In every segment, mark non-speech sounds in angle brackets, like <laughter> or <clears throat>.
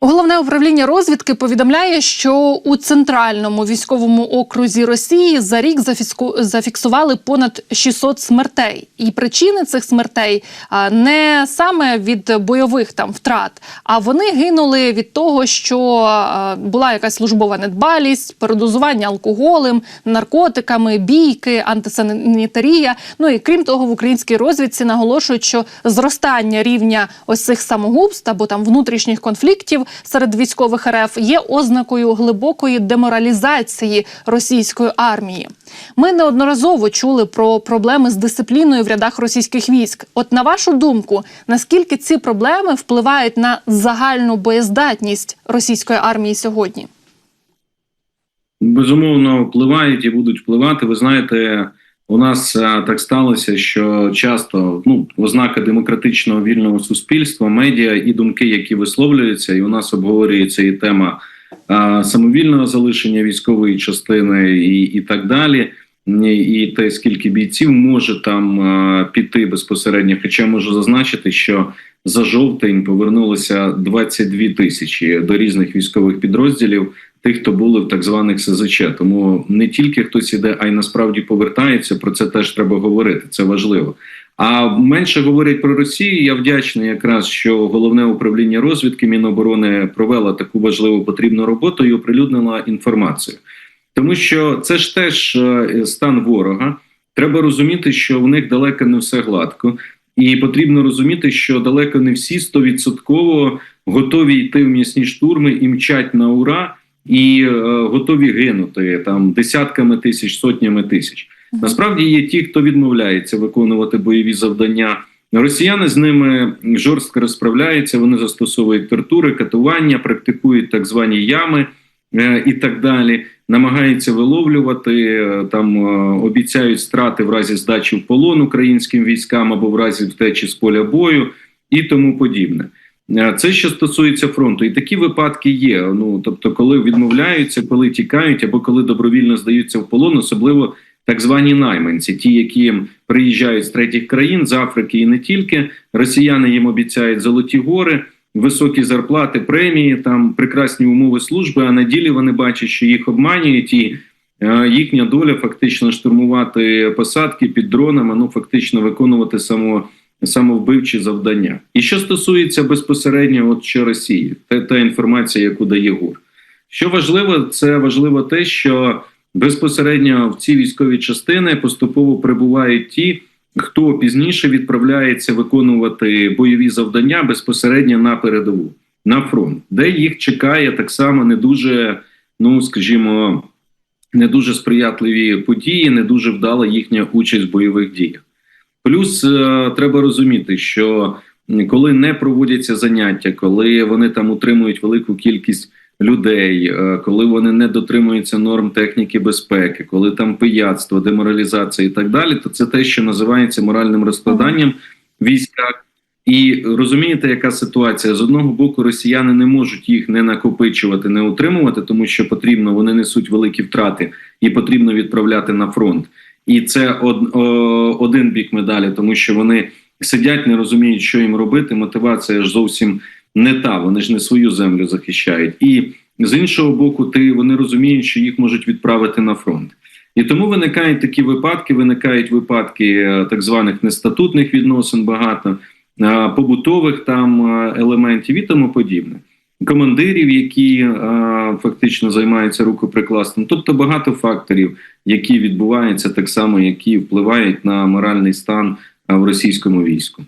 Головне управління розвідки повідомляє, що у центральному військовому окрузі Росії за рік зафіксували понад 600 смертей. І причини цих смертей не саме від бойових там втрат, а вони гинули від того, що була якась службова недбалість, передозування алкоголем, наркотиками, бійки, антисанітарія. Ну і крім того, в українській розвідці наголошують, що зростання рівня ось цих самогубств або там внутрішніх конфліктів серед військових РФ є ознакою глибокої деморалізації російської армії. Ми неодноразово чули про проблеми з дисципліною в рядах російських військ. От на вашу думку, наскільки ці проблеми впливають на загальну боєздатність російської армії сьогодні? Безумовно, впливають і будуть впливати. Ви знаєте, у нас так сталося, що часто ну ознака демократичного вільного суспільства, медіа і думки, які висловлюються, і у нас обговорюється і тема а, самовільного залишення військової частини, і, і так далі. І і те, скільки бійців може там а, піти безпосередньо. Хоча можу зазначити, що за жовтень повернулося 22 тисячі до різних військових підрозділів тих, хто були в так званих СЗЧ. Тому не тільки хтось іде, а й насправді повертається. Про це теж треба говорити. Це важливо. А менше говорять про Росію. Я вдячний, якраз що головне управління розвідки Міноборони провело таку важливу потрібну роботу і оприлюднила інформацію, тому що це ж теж е, стан ворога. Треба розуміти, що в них далеко не все гладко, і потрібно розуміти, що далеко не всі стовідсотково готові йти в м'ясні штурми і мчать на ура і е, готові гинути там десятками тисяч, сотнями тисяч. Насправді є ті, хто відмовляється виконувати бойові завдання. Росіяни з ними жорстко розправляються. Вони застосовують тортури, катування, практикують так звані ями е, і так далі. Намагаються виловлювати е, там, обіцяють страти в разі здачі в полон українським військам або в разі втечі з поля бою і тому подібне. Е, Це що стосується фронту, і такі випадки є. Ну тобто, коли відмовляються, коли тікають, або коли добровільно здаються в полон, особливо так звані найманці, ті, які приїжджають з третіх країн з Африки і не тільки росіяни їм обіцяють золоті гори, високі зарплати, премії, там прекрасні умови служби. А на ділі вони бачать, що їх обманюють і. е, Їхня доля фактично штурмувати посадки під дронами, ну фактично виконувати само самовбивчі завдання. І що стосується безпосередньо от що Росії, та, та інформація, яку дає ГУР. Що важливо, це важливо те, що безпосередньо в ці військові частини поступово прибувають ті, хто пізніше відправляється виконувати бойові завдання безпосередньо на передову, на фронт, де їх чекає так само не дуже, ну скажімо, не дуже сприятливі події, не дуже вдала їхня участь в бойових діях. Плюс е, треба розуміти, що коли не проводяться заняття, коли вони там утримують велику кількість людей, е, коли вони не дотримуються норм техніки безпеки, коли там пияцтво, деморалізація і так далі, то це те, що називається моральним розкладанням в військах. І розумієте, яка ситуація з одного боку, росіяни не можуть їх не накопичувати, не утримувати, тому що потрібно вони несуть великі втрати і потрібно відправляти на фронт. І це од, о, один бік медалі, тому що вони сидять, не розуміють, що їм робити. Мотивація ж зовсім не та. Вони ж не свою землю захищають. І з іншого боку, ти вони розуміють, що їх можуть відправити на фронт. І тому виникають такі випадки. Виникають випадки е, так званих нестатутних відносин, багато е, побутових там е, елементів і тому подібне. Командирів, які е, фактично займаються рукоприкладством, тобто багато факторів, які відбуваються так само, які впливають на моральний стан е, в російському війську.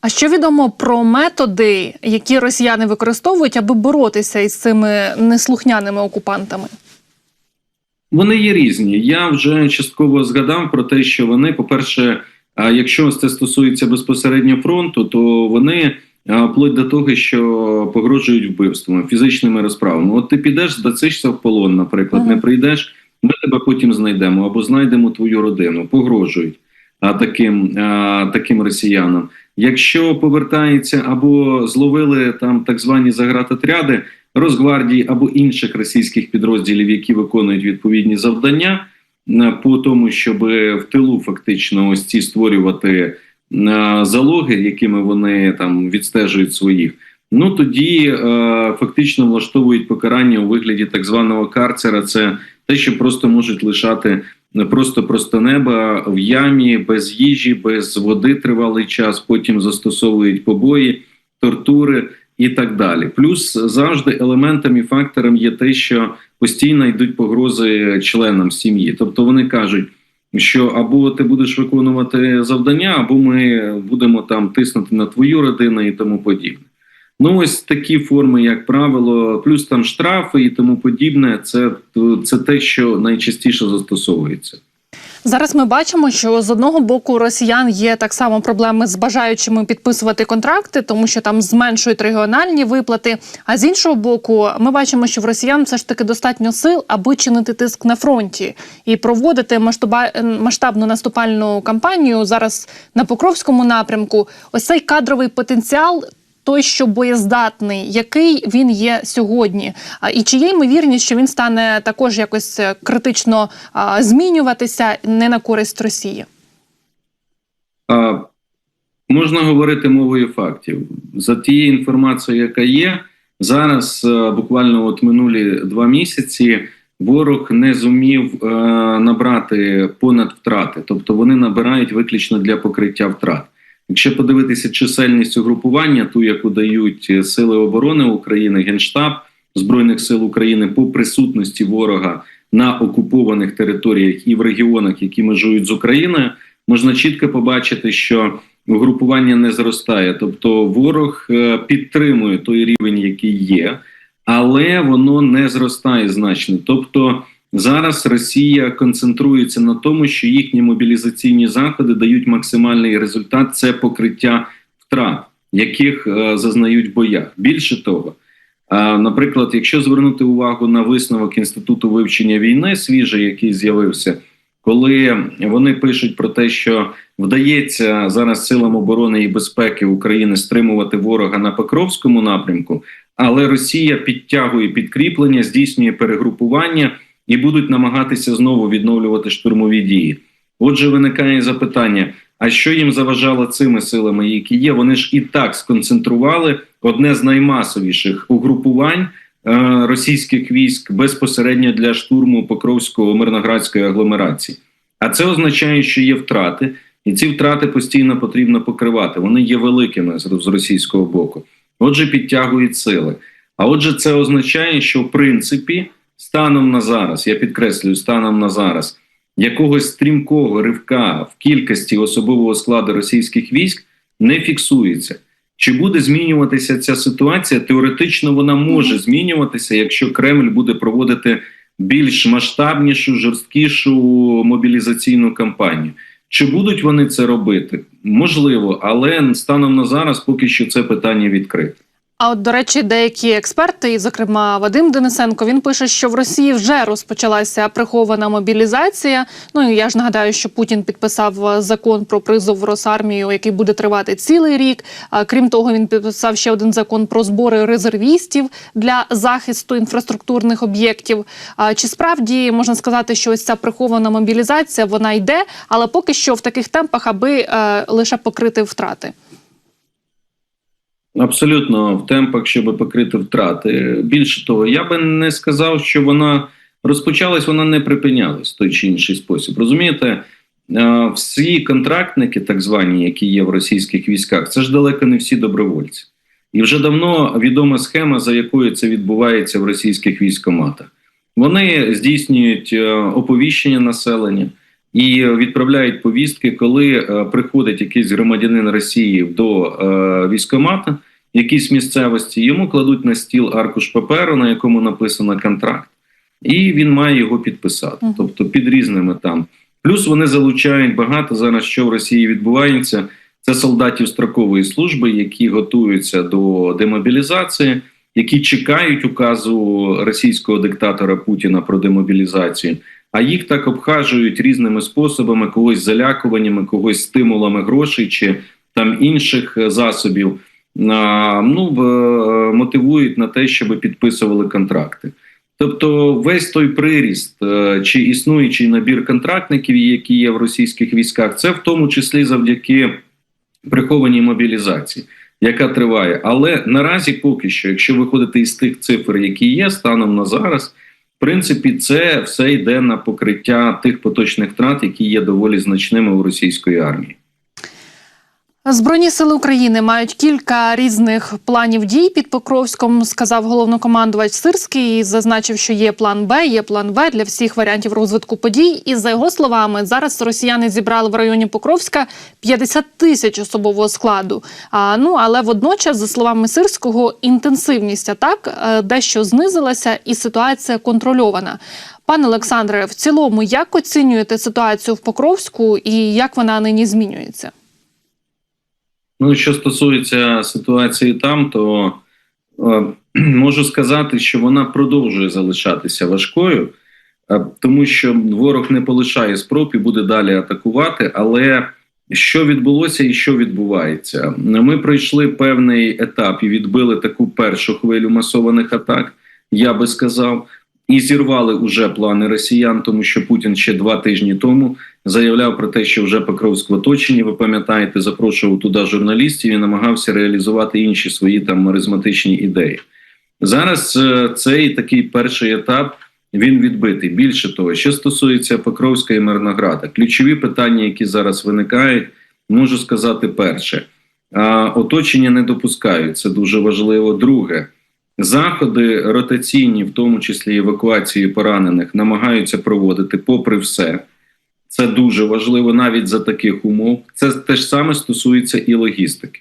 А що відомо про методи, які росіяни використовують, аби боротися із цими неслухняними окупантами? Вони є різні. Я вже частково згадав про те, що вони, по-перше, якщо це стосується безпосередньо фронту, то вони вплоть до того, що погрожують вбивствами, фізичними розправами. От ти підеш, здасишся в полон, наприклад, Ага. не прийдеш, ми тебе потім знайдемо або знайдемо твою родину. Погрожують а, таким, а, таким росіянам. Якщо повертається або зловили там так звані загратотряди Росгвардії або інших російських підрозділів, які виконують відповідні завдання по тому, щоб в тилу фактично ось ці створювати залоги, якими вони там відстежують своїх, Ну тоді е, фактично влаштовують покарання у вигляді так званого карцера. Це те, що просто можуть лишати просто просто неба в ямі без їжі, без води тривалий час. Потім застосовують побої, тортури і так далі. Плюс завжди елементом і фактором є те, що постійно йдуть погрози членам сім'ї. Тобто вони кажуть, що або ти будеш виконувати завдання, або ми будемо там тиснути на твою родину і тому подібне. Ну, ось такі форми, як правило, плюс там штрафи і тому подібне. Це, це те, що найчастіше застосовується. Зараз ми бачимо, що з одного боку росіян є так само проблеми з бажаючими підписувати контракти, тому що там зменшують регіональні виплати. А з іншого боку, ми бачимо, що в росіян все ж таки достатньо сил, аби чинити тиск на фронті і проводити масштаба масштабну наступальну кампанію зараз на Покровському напрямку. Ось цей кадровий потенціал. Той, що боєздатний, який він є сьогодні, і чи є ймовірність, що він стане також якось е, критично змінюватися не на користь Росії? А, можна говорити мовою фактів за тією інформацією, яка є зараз. е, Буквально от минулі два місяці ворог не зумів е, набрати понад втрати, тобто вони набирають виключно для покриття втрат. Якщо подивитися чисельність угрупування, ту, яку дають е, Сили оборони України, Генштаб Збройних сил України по присутності ворога на окупованих територіях і в регіонах, які межують з Україною, можна чітко побачити, що угрупування не зростає. Тобто ворог е, підтримує той рівень, який є, але воно не зростає значно. Тобто Зараз Росія концентрується на тому, що їхні мобілізаційні заходи дають максимальний результат це покриття втрат, яких е, зазнають в боях. Більше того, е, наприклад, якщо звернути увагу на висновок інституту вивчення війни, свіжий, який з'явився, коли вони пишуть про те, що вдається зараз силам оборони і безпеки України стримувати ворога на Покровському напрямку, але Росія підтягує підкріплення, здійснює перегрупування і будуть намагатися знову відновлювати штурмові дії. Отже, виникає запитання: а що їм заважало цими силами, які є? Вони ж і так сконцентрували одне з наймасовіших угрупувань е, російських військ безпосередньо для штурму Покровського мирноградської агломерації. А це означає, що є втрати, і ці втрати постійно потрібно покривати. Вони є великими з з російського боку. Отже, підтягують сили. А отже, це означає, що в принципі станом на зараз, я підкреслюю, станом на зараз якогось стрімкого ривка в кількості особового складу російських військ не фіксується. Чи буде змінюватися ця ситуація? Теоретично вона може змінюватися, якщо Кремль буде проводити більш масштабнішу, жорсткішу мобілізаційну кампанію. Чи будуть вони це робити? Можливо, але станом на зараз поки що це питання відкрите. А от, до речі, деякі експерти, і, зокрема, Вадим Денисенко, він пише, що в Росії вже розпочалася прихована мобілізація. Ну і я ж нагадаю, що Путін підписав закон про призов в Росармію, який буде тривати цілий рік. А, Крім того, він підписав ще один закон про збори резервістів для захисту інфраструктурних об'єктів. А Чи справді можна сказати, що ось ця прихована мобілізація вона йде, але поки що в таких темпах, аби е, лише покрити втрати? Абсолютно в темпах, щоб покрити втрати. Більше того, я би не сказав, що вона розпочалась, вона не припинялась в той чи інший спосіб. Розумієте, е, всі контрактники, так звані, які є в російських військах, це ж далеко не всі добровольці. І вже давно відома схема, за якою це відбувається в російських військоматах. Вони здійснюють е, оповіщення населення і відправляють повістки, коли е, приходить якийсь громадянин Росії до е, військомата, якійсь місцевості, йому кладуть на стіл аркуш паперу, на якому написано контракт, і він має його підписати, тобто під різними там. Плюс вони залучають багато зараз, що в Росії відбувається. Це солдатів строкової служби, які готуються до демобілізації, які чекають указу російського диктатора Путіна про демобілізацію. А їх так обхажують різними способами, когось залякуваннями, когось стимулами грошей чи там інших е, засобів. Ну е, мотивують на те, щоб підписували контракти. Тобто, весь той приріст е, чи існуючий набір контрактників, які є в російських військах, це в тому числі завдяки прихованій мобілізації. яка триває. Але наразі поки що, якщо виходити із тих цифр, які є станом на зараз, в принципі, це все йде на покриття тих поточних втрат, які є доволі значними у російської армії. Збройні сили України мають кілька різних планів дій під Покровськом, сказав головнокомандувач Сирський. і Зазначив, що є план Б, є план В для всіх варіантів розвитку подій. І за його словами, зараз росіяни зібрали в районі Покровська 50 тисяч особового складу. А ну але водночас, за словами Сирського, інтенсивність атак е, дещо знизилася, і ситуація контрольована. Пане Олександре, в цілому, як оцінюєте ситуацію в Покровську і як вона нині змінюється? Ну, що стосується ситуації там, то е, <clears throat> можу сказати, що вона продовжує залишатися важкою, е, тому що ворог не полишає спроб і буде далі атакувати. Але що відбулося і що відбувається? Ми пройшли певний етап і відбили таку першу хвилю масованих атак, я би сказав. І зірвали уже плани росіян, тому що Путін ще два тижні тому заявляв про те, що вже Покровськ в оточенні. Ви пам'ятаєте, запрошував туди журналістів і намагався реалізувати інші свої там маризматичні ідеї. Зараз е, цей такий перший етап він відбитий. Більше того, що стосується Покровська і Мирнограда, ключові питання, які зараз виникають, можу сказати, перше, оточення не допускають. Це дуже важливо. Друге. Заходи ротаційні, в тому числі евакуації поранених, намагаються проводити попри все. Це дуже важливо навіть за таких умов. Це те ж саме стосується і логістики.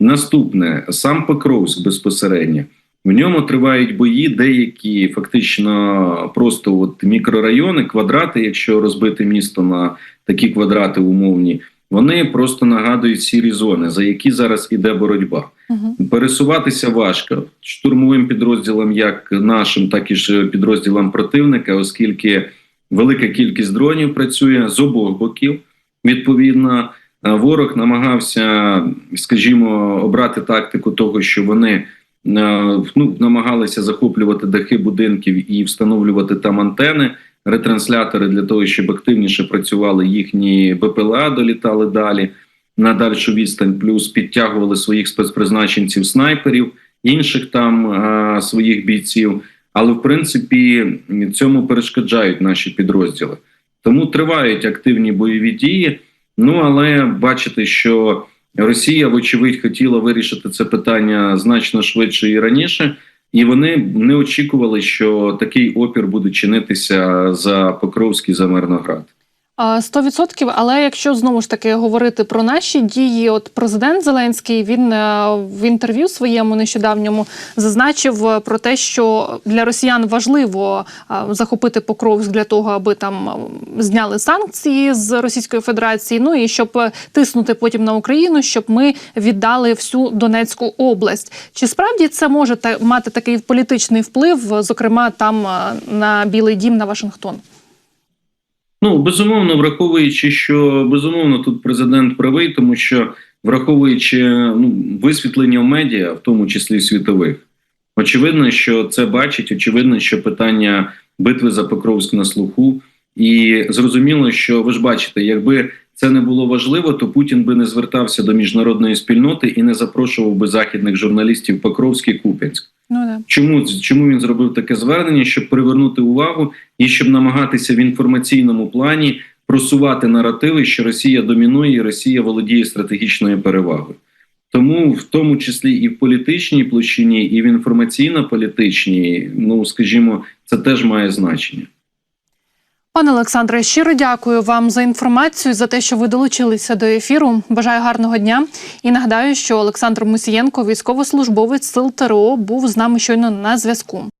Наступне сам Покровськ безпосередньо. В ньому тривають бої, деякі фактично просто от мікрорайони, квадрати, якщо розбити місто на такі квадрати умовні, вони просто нагадують сірі зони, за які зараз іде боротьба. Угу. Пересуватися важко штурмовим підрозділам, як нашим, так і ж підрозділам противника, оскільки велика кількість дронів працює з обох боків. Відповідно, е, ворог намагався, скажімо, обрати тактику того, що вони е, ну, намагалися захоплювати дахи будинків і встановлювати там антени, ретранслятори для того, щоб активніше працювали їхні БПЛА, долітали далі на дальшу відстань, плюс підтягували своїх спецпризначенців снайперів, інших там а, своїх бійців. Але в принципі цьому перешкоджають наші підрозділи. Тому тривають активні бойові дії. Ну але бачите, що Росія, вочевидь, хотіла вирішити це питання значно швидше і раніше, і вони не очікували, що такий опір буде чинитися за Покровський за Мирноград. А, 100%, але якщо знову ж таки говорити про наші дії, от президент Зеленський він е, в інтерв'ю своєму нещодавньому зазначив е, про те, що для росіян важливо е, захопити Покровськ для того, аби там зняли санкції з Російської Федерації. Ну і щоб тиснути потім на Україну, щоб ми віддали всю Донецьку область. Чи справді це може мати такий політичний вплив, зокрема там на Білий Дім на Вашингтон? Ну безумовно, враховуючи, що безумовно тут президент правий, тому що враховуючи ну висвітлення в медіа, в тому числі світових, очевидно, що це бачить. Очевидно, що питання битви за Покровськ на слуху, і зрозуміло, що ви ж бачите, якби це не було важливо, то Путін би не звертався до міжнародної спільноти і не запрошував би західних журналістів Покровськ і Куп'янськ. Ну да. Чому чому він зробив таке звернення, щоб привернути увагу і щоб намагатися в інформаційному плані просувати наративи, що Росія домінує, і Росія володіє стратегічною перевагою. Тому, в тому числі і в політичній площині, і в інформаційно-політичній, ну скажімо, це теж має значення. Пане Олександре, щиро дякую вам за інформацію, за те, що ви долучилися до ефіру. Бажаю гарного дня. І нагадаю, що Олександр Мусієнко, військовослужбовець сил ТРО, був з нами щойно на зв'язку.